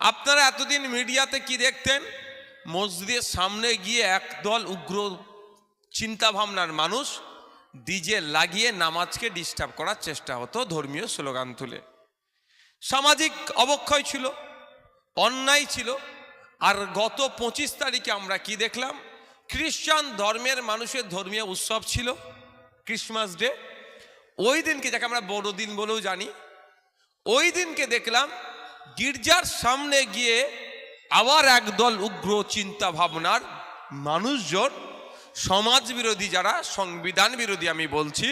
আপনারা এতদিন মিডিয়াতে কি দেখতেন? মসজিদের সামনে গিয়ে একদল উগ্র চিন্তা ভাবনার মানুষ ডিজে লাগিয়ে নামাজকে ডিস্টার্ব করার চেষ্টা হতো ধর্মীয় স্লোগান তুলে। সামাজিক অবক্ষয় ছিল, অন্যায় ছিল, আর গত পঁচিশ তারিখে আমরা কি দেখলাম? খ্রিস্টান ধর্মের মানুষের ধর্মীয় উৎসব ছিল ক্রিসমাস ডে। ওই দিনকে, যাকে আমরা বড়দিন বলেও জানি, ওই দিনকে দেখলাম গির্জার সামনে গিয়ে আবার একদল উগ্র চিন্তা ভাবনার মানুষজন সমাজ বিরোধী যারা সংবিধান বিরোধী আমি বলছি,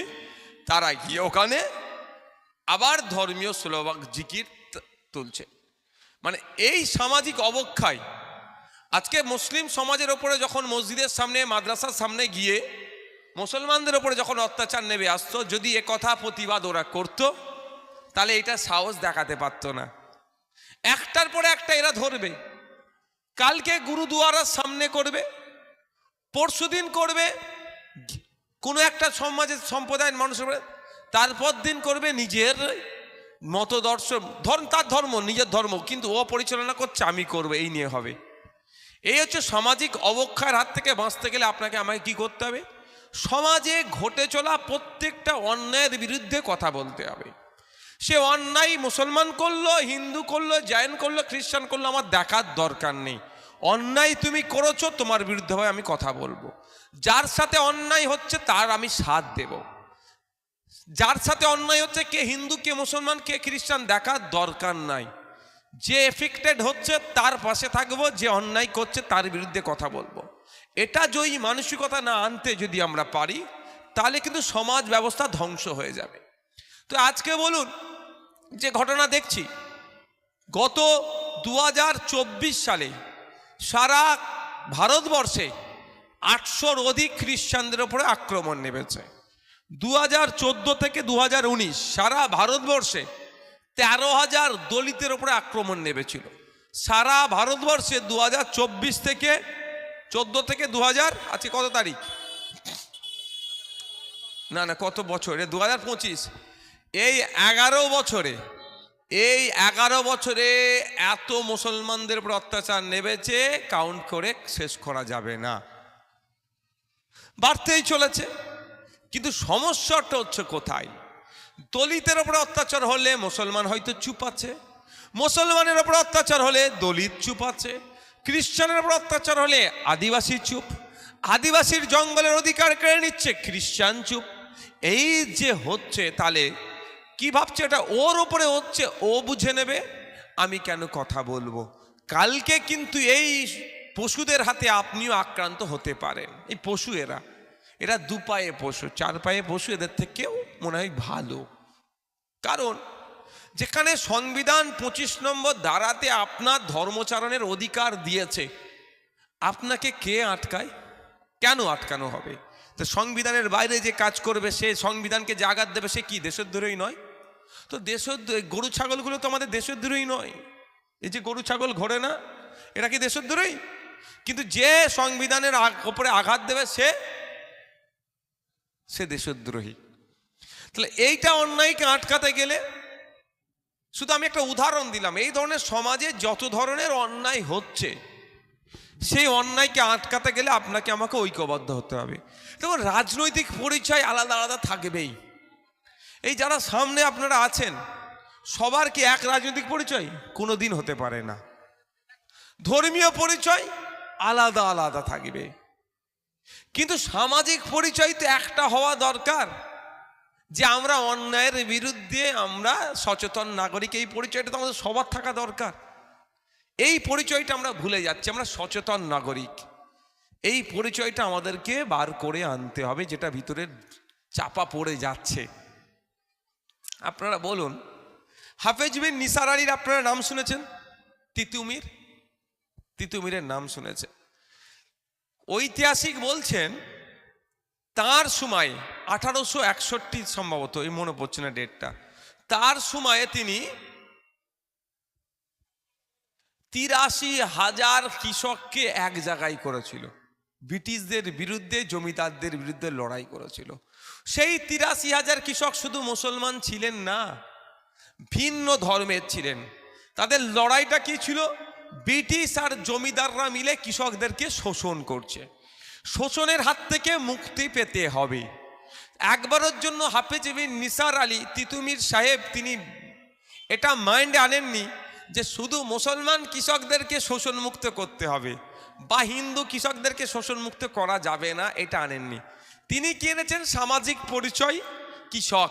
তারা গিয়ে ওখানে আবার ধর্মীয় স্লোভাগ জিকির তুলছে। মানে এই সামাজিক অবক্ষয়, আজকে মুসলিম সমাজের ওপরে যখন মসজিদের সামনে, মাদ্রাসার সামনে গিয়ে মুসলমানদের ওপরে যখন অত্যাচার নেমে আসতো, যদি এ কথা প্রতিবাদ ওরা করতো, তাহলে এটা সাহস দেখাতে পারতো না। একটার পরে একটা এরা ধরবে। কালকে গুরুদুয়ারার সামনে করবে পরশুদিন করবে, কোনো একটা সমাজের সম্প্রদায়ের মানুষের তারপর দিন করবে নিজের মতদর্শ, ধর্ম, তার ধর্ম, নিজের ধর্ম, কিন্তু ও পরিচালনা করছে, আমি করব, এই নিয়ে হবে। এই হচ্ছে সামাজিক অবক্ষয়ের হাত থেকে বাঁচতে গেলে আপনাকে আমাকে কি করতে হবে? সমাজে ঘটে চলা প্রত্যেকটা অন্যায়ের বিরুদ্ধে কথা বলতে হবে। সে অন্যায় মুসলমান করল, হিন্দু করল, জৈন করল, খ্রিস্টান করল, আমার দেখার দরকার নেই। অন্যায় তুমি করেছ, তোমার বিরুদ্ধে হয় আমি কথা বলব। যার সাথে অন্যায় হচ্ছে, তার আমি সাথ দেব। যার সাথে অন্যায় হচ্ছে, কে হিন্দু, কে মুসলমান, কে খ্রিস্টান, দেখার দরকার নাই। যে এফেক্টেড হচ্ছে, তার পাশে থাকব, যে অন্যায় করছে, তার বিরুদ্ধে কথা বলব। এটা যদি মানসিকতা না আনতে যদি আমরা পারি, তাহলে কিন্তু সমাজ ব্যবস্থা ধ্বংস হয়ে যাবে। তো আজকে বলুন যে ঘটনা দেখছি, গত দু হাজার চব্বিশ সালে সারা ভারতবর্ষে আটশোর অধিক খ্রিস্টানদের ওপরে আক্রমণ নেমেছে। দু হাজার চোদ্দ থেকে দু হাজার উনিশ সারা ভারতবর্ষে তেরো হাজার দলিতের ওপরে আক্রমণ নেমেছিল। সারা ভারতবর্ষে দু হাজার চব্বিশ থেকে, চোদ্দ থেকে দু হাজার আজকে কত তারিখ? না না, কত বছরে? দু হাজার পঁচিশ। এই এগারো বছরে, এই এগারো বছরে এত মুসলমানদের উপর অত্যাচার নেবেছে কাউন্ট করে শেষ করা যাবে না। বাড়তেই চলেছে, কিন্তু সমস্যাটা হচ্ছে কোথায়? দলিতের ওপর অত্যাচার হলে মুসলমান হয়তো চুপ আছে, মুসলমানের ওপর অত্যাচার হলে দলিত চুপ আছে, খ্রিস্টানের ওপর অত্যাচার হলে আদিবাসী চুপ, আদিবাসীর জঙ্গলের অধিকার কেড়ে নিচ্ছে খ্রিস্টান চুপ। এই যে হচ্ছে তাহলে কি ভাবছে এটা? ওর ওপরে হচ্ছে, ও বুঝে নেবে, আমি কেন কথা বলব? কালকে কিন্তু এই পশুদের হাতে আপনিও আক্রান্ত হতে পারেন। এই পশু এরা এরা দু পায়ে পশু, চার পায়ে পশু, এদের থেকেও মনে হয় ভালো। কারণ, যেখানে সংবিধান পঁচিশ নম্বর ধারাতে আপনার ধর্মচারণের অধিকার দিয়েছে, আপনাকে কে আটকায়? কেন আটকানো হবে? তো সংবিধানের বাইরে যে কাজ করবে, সে সংবিধানকে যে আঘাত দেবে, সে কি? দেশের ধরেই নয়। তো দেশদ্রোহী গরু ছাগলগুলো তো আমাদের দেশদ্রোহী নয়। এই যে গরু ছাগল ঘোরে না এটা কি দেশদ্রোহী? কিন্তু যে সংবিধানের ওপরে আঘাত দেবে সে সে দেশদ্রোহী। তাহলে এইটা অন্যায়কে আটকাতে গেলে, শুধু আমি একটা উদাহরণ দিলাম, এই ধরনের সমাজে যত ধরনের অন্যায় হচ্ছে, সেই অন্যায়কে আটকাতে গেলে আপনাকে আমাকে ঐক্যবদ্ধ হতে হবে। দেখুন, রাজনৈতিক পরিচয় আলাদা আলাদা থাকবেই। এই যারা সামনে আপনারা আছেন, সবার কি এক রাজনৈতিক পরিচয়? কোনো দিন হতে পারে না। ধর্মীয় পরিচয় আলাদা আলাদা থাকবে। কিন্তু সামাজিক পরিচয় তো একটা হওয়া দরকার, যে আমরা অন্যায়ের বিরুদ্ধে আমরা সচেতন নাগরিক, এই পরিচয়টা তো আমাদের সবার থাকা দরকার। এই পরিচয়টা আমরা ভুলে যাচ্ছি, আমরা সচেতন নাগরিক। এই পরিচয়টা আমাদেরকে বার করে আনতে হবে, যেটা ভিতরে চাপা পড়ে যাচ্ছে। আপনারা বলুন, হাফেজ বিন নিসার আলীর আপনারা নাম শুনেছেন? তিতুমির? তিতুমিরের নাম শুনেছেন ঐতিহাসিক বলছেন, তার সময় আঠারোশো একষট্টি সম্ভবত, এই মনে পড়ছে না ডেটটা, তার সময়ে তিনি তিরাশি হাজার কৃষককে এক জায়গায় করেছিল। ব্রিটিশদের বিরুদ্ধে, জমিদারদের বিরুদ্ধে লড়াই করেছিল। সেই তিরাশি হাজার কৃষক শুধু মুসলমান ছিলেন না, ভিন্ন ধর্মের ছিলেন। তাদের লড়াইটা কি ছিল? ব্রিটিশ আর জমিদাররা মিলে কৃষকদেরকে শোষণ করছে। শোষণের হাত থেকে মুক্তি পেতে হবে। একবারের জন্য হাফেজ বিন নিসার আলী তিতুমির সাহেব তিনি এটা মাইন্ডে আনেননি যে শুধু মুসলমান কৃষকদেরকে শোষণ মুক্ত করতে হবে, বা হিন্দু কৃষকদেরকে শোষণ মুক্ত করা যাবে না, এটা আনেননি। তিনি কি এনেছেন? সামাজিক পরিচয়? কৃষক।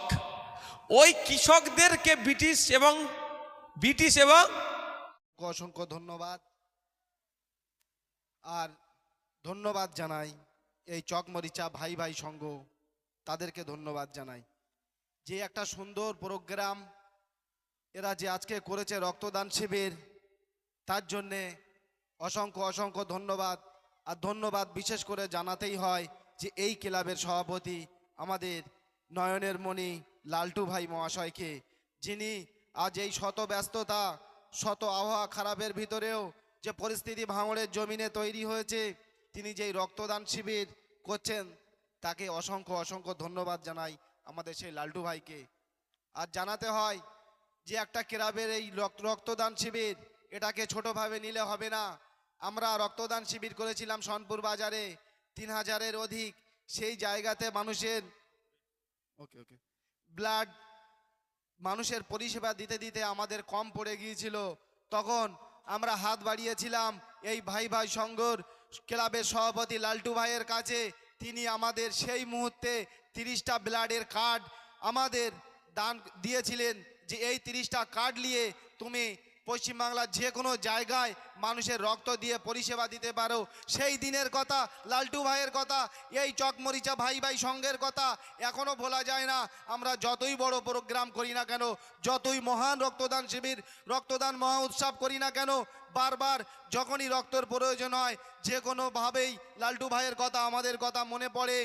ওই কৃষকদেরকে ব্রিটিশ এবং ব্রিটিশ এবং অসংখ্য ধন্যবাদ। আর ধন্যবাদ জানাই এই চকমরিচা ভাই ভাই সংঘ। তাদেরকে ধন্যবাদ জানাই। যে একটা সুন্দর প্রোগ্রাম এরা যে আজকে করেছে রক্তদান শিবির, তার জন্যে অসংখ্য অসংখ্য ধন্যবাদ। আর ধন্যবাদ বিশেষ করে জানাতেই হয় যে এই ক্লাবের সভাপতি আমাদের নয়নের মণি লালটু ভাই মহাশয়কে, যিনি আজ এই শত ব্যস্ততা, শত আবহাওয়া খারাপের ভিতরেও যে পরিস্থিতি ভাঙড়ের জমিনে তৈরি হয়েছে, তিনি যেই রক্তদান শিবির করছেন, তাকে অসংখ্য অসংখ্য ধন্যবাদ জানাই আমাদের সেই লালটু ভাইকে। আর জানাতে হয় যে একটা ক্লাবের এই রক্ত- রক্তদান শিবির এটাকে ছোটোভাবে নিলে হবে না। আমরা রক্তদান শিবির করেছিলাম সোনপুর বাজারে তিন হাজারের অধিক সেই জায়গাতে মানুষের ওকে ওকে ব্লাড মানুষের পরিষেবা দিতে দিতে আমাদের কম পড়ে গিয়েছিল। তখন আমরা হাত বাড়িয়েছিলাম এই ভাই ভাই সংঘর ক্লাবের সভাপতি লালটু ভাইয়ের কাছে। তিনি আমাদের সেই মুহূর্তে তিরিশটা ব্লাডের কার্ড আমাদের দান দিয়েছিলেন যে এই তিরিশটা কার্ড নিয়ে তুমি পশ্চিমবাংলার যে কোনো জায়গায় মানুষের রক্ত দিয়ে পরিষেবা দিতে পারো। সেই দিনের কথা, লালটু ভাইয়ের কথা, এই চকমরিচা ভাই ভাই সঙ্গের কথা এখনও ভোলা যায় না। আমরা যতই বড় প্রোগ্রাম করি না কেন, যতই মহান রক্তদান শিবির, রক্তদান মহা উৎসব করি না কেন, বারবার যখনই রক্তর প্রয়োজন হয়, যে কোনোভাবেই লালটু ভাইয়ের কথা, আমাদের কথা মনে পড়ে।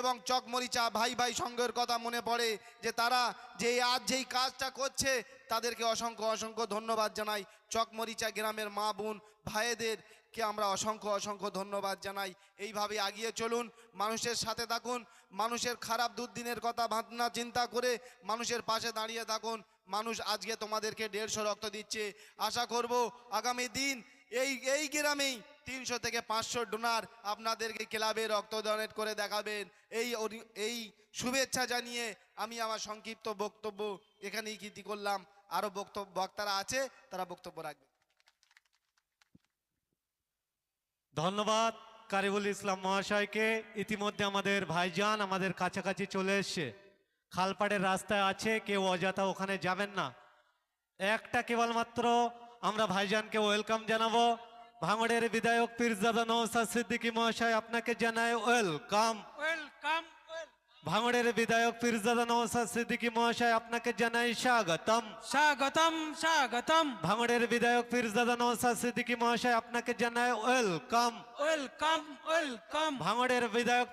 এবং চকমরিচা ভাই ভাই সংঘের কথা মনে পড়ে যে তারা যে আজ যেই কাজটা করছে, তাদেরকে অসংখ্য অসংখ্য ধন্যবাদ জানাই। চকমরিচা গ্রামের মা বোন ভাইদেরকে আমরা অসংখ্য অসংখ্য ধন্যবাদ জানাই। এইভাবে এগিয়ে চলুন, মানুষের সাথে থাকুন, মানুষের খারাপ দুর্দিনের কথা ভাবনা চিন্তা করে মানুষের পাশে দাঁড়িয়ে থাকুন। মানুষ আজকে তোমাদেরকে দেড়শো রক্ত দিচ্ছে। আশা করব আগামী দিন এই এই গ্রামেই তিনশো থেকে পাঁচশো ডোনার আপনাদেরকে ক্লাবে রক্ত ডোনেট করে দেখাবেন। এই এই শুভেচ্ছা জানিয়ে আমি আমার সংক্ষিপ্ত বক্তব্য এখানেই কীর্তি করলাম। আরও বক্তব্য বক্তারা আছে, তারা বক্তব্য রাখবে। ধন্যবাদ কারিবুল ইসলাম মহাশয়কে। ইতিমধ্যে আমাদের ভাইজান আমাদের কাছাকাছি চলে এসছে। খালপাড়ের রাস্তায় আছে, কেউ অযথা ওখানে যাবেন না। একটা কেবলমাত্র আমরা ভাইজানকে ওয়েলকাম জানাব। ভাঙড়ের বিধায়ক পীরজাদা নৌসাদ সিদ্দিকী মহাশয় আপনাকে জানায় ওয়েলকাম ওয়েলকাম ভাঙড়ের বিধায়ক পীরজাদা নৌসাদ সিদ্দিকী মহাশয় আপনাকে জানাই স্বাগতম স্বাগতম স্বাগতম ভাঙড়ের বিধায়ক পীরজাদা নৌসাদ সিদ্দিকী মহাশয় আপনাকে জানায় ওয়েলকাম ওয়েলকাম ওয়েলকাম ভাঙড়ের বিধায়ক